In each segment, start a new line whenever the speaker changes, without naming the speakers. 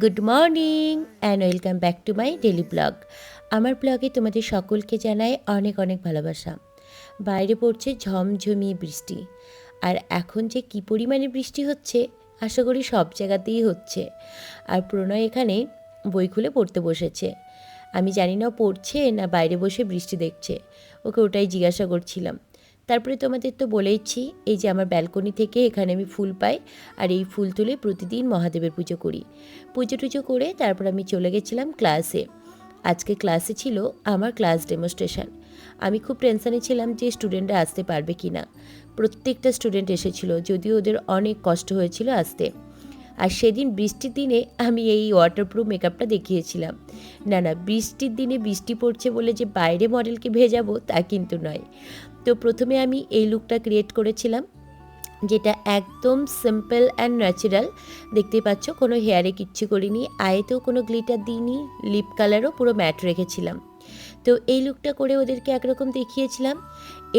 Good morning and welcome back to my daily blog আমার ব্লগে তোমাদের সকলকে জানাই অনেক অনেক ভালোবাসা। বাইরে পড়ছে ঝমঝমিয়ে বৃষ্টি। আর এখন যে কী পরিমাণে বৃষ্টি হচ্ছে, আশা করি সব জায়গাতেই হচ্ছে। আর প্রণয় এখানে বই খুলে পড়তে বসেছে। আমি জানি না পড়ছে না বাইরে বসে বৃষ্টি দেখছে। ওকে ওটাই জিজ্ঞাসা করছিলাম। তারপরে তোমাদের তো বলেইছি, এই যে আমার ব্যালকনি থেকে এখানে আমি ফুল পাই, আর এই ফুল তুলে প্রতিদিন মহাদেবের পুজো করি। পুজো টুজো করে তারপর আমি চলে গেছিলাম ক্লাসে আজকে ক্লাসে ছিল আমার ক্লাস ডেমনস্ট্রেশন আমি খুব টেনশানে ছিলাম যে স্টুডেন্টরা আসতে পারবে কি না প্রত্যেকটা স্টুডেন্ট এসেছিল, যদিও ওদের অনেক কষ্ট হয়েছিল আসতে। আর সেদিন বৃষ্টির দিনে আমি এই ওয়াটারপ্রুফ মেকআপটা দেখিয়েছিলাম। না না, বৃষ্টির দিনে বৃষ্টি পড়ছে বলে যে বাইরে মডেলকে ভেজাবো তা কিন্তু নয়। তো প্রথমে আমি এই লুকটা ক্রিয়েট করেছিলাম, যেটা একদম সিম্পল অ্যান্ড ন্যাচারাল দেখতেই পাচ্ছ কোনো হেয়ারে কিচ্ছু করিনি, আয়েতেও কোনো গ্লিটার দিইনি লিপ কালারও পুরো ম্যাট রেখেছিলাম। তো এই লুকটা করে ওদেরকে একরকম দেখিয়েছিলাম।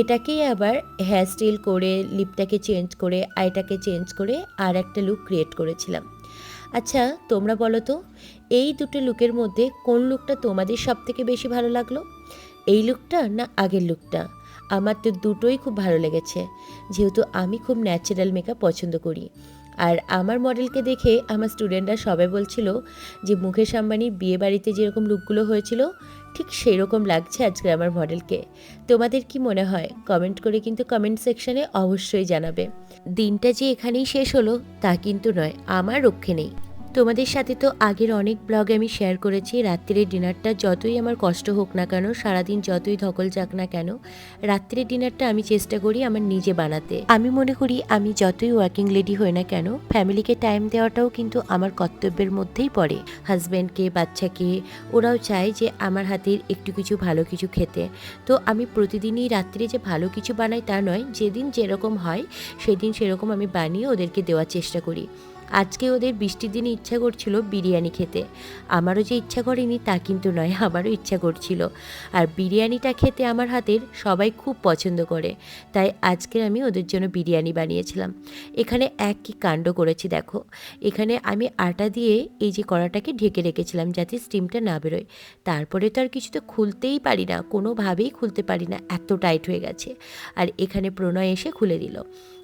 এটাকেই আবার হেয়ার স্টাইল করে লিপটাকে চেঞ্জ করে আইটাকে চেঞ্জ করে আর একটা লুক ক্রিয়েট করেছিলাম। আচ্ছা তোমরা বলো তো, এই দুটো লুকের মধ্যে কোন লুকটা তোমাদের সব থেকে বেশি ভালো লাগল? এই লুকটা না আগের লুকটা আমার তো দুটোই খুব ভালো লেগেছে, যেহেতু আমি খুব ন্যাচারাল মেকআপ পছন্দ করি। আর আমার মডেলকে দেখে আমার স্টুডেন্টরা সবাই বলছিল যে, মুকেশ আম্বানির বিয়ে বাড়িতে যেরকম লুকগুলো হয়েছিল ঠিক সেই রকম লাগছে আজকে আমার মডেলকে। তোমাদের কি মনে হয়? কমেন্ট করে কিন্তু কমেন্ট সেকশনে অবশ্যই জানাবে। দিনটা যে এখানেই শেষ হলো, তা কিন্তু নয়, আমার রক্ষে নেই। তোমাদের সাথে তো আগের অনেক ব্লগে আমি শেয়ার করেছি। রাত্রির ডিনারটা যতই আমার কষ্ট হোক না কেন, সারাদিন যতই ধকল যাক না কেন, রাত্রির ডিনারটা আমি চেষ্টা করি আমার নিজে বানাতে। আমি মনে করি আমি যতই ওয়ার্কিং লেডি হই না কেন ফ্যামিলিকে টাইম দেওয়াটাও কিন্তু আমার কর্তব্যের মধ্যেই পড়ে। হাজব্যান্ডকে বাচ্চাকে, ওরাও চায় যে আমার হাতের একটু কিছু ভালো কিছু খেতে। তো আমি প্রতিদিনই রাত্রে যে ভালো কিছু বানাই তা নয়, যেদিন যেরকম হয়, সেদিন সেরকম আমি বানিয়ে ওদেরকে দেওয়ার চেষ্টা করি। আজকে ওদের বৃষ্টির দিনে ইচ্ছা করছিল বিরিয়ানি খেতে। আমারও যে ইচ্ছা করেনি তা কিন্তু নয়, আমারও ইচ্ছা করছিল। আর বিরিয়ানিটা খেতে আমার হাতের সবাই খুব পছন্দ করে, তাই আজকে আমি ওদের জন্য বিরিয়ানি বানিয়েছিলাম। এখানে এক কী কাণ্ড করেছি, দেখো। এখানে আমি আটা দিয়ে এই যে কড়াটাকে ঢেকে রেখেছিলাম যাতে স্টিমটা না বেরোয়। তারপরে তো আর কিছু তো খুলতেই পারি না, কোনোভাবেই খুলতে পারি না, এত টাইট হয়ে গেছে। আর এখানে প্রণয় এসে খুলে দিল।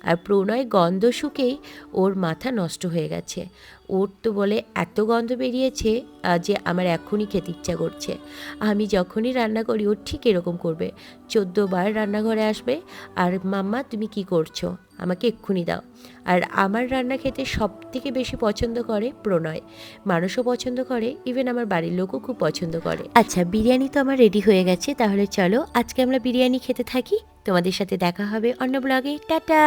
আর প্রণয় গন্ধ শুকেই ওর মাথা নষ্ট হয়ে গেছে। ওর তো বলে, এত গন্ধ বেরিয়েছে যে আমার এখনই খেতে ইচ্ছা করছে। আমি যখনই রান্না করি, ও ঠিক এরকম করবে। বার রান্নাঘরে আসবে, আর মাম্মা, তুমি কি করছ? আমাকে এক্ষুনি দাও। আর আমার রান্না খেতে সব থেকে বেশি পছন্দ করে প্রণয়। মানুষও পছন্দ করে ইভেন আমার বাড়ির লোকও খুব পছন্দ করে। আচ্ছা বিরিয়ানি তো আমার রেডি হয়ে গেছে, তাহলে চলো, আজকে আমরা বিরিয়ানি খেতে থাকি। তোমাদের সাথে দেখা হবে অন্য ব্লগে টাটা!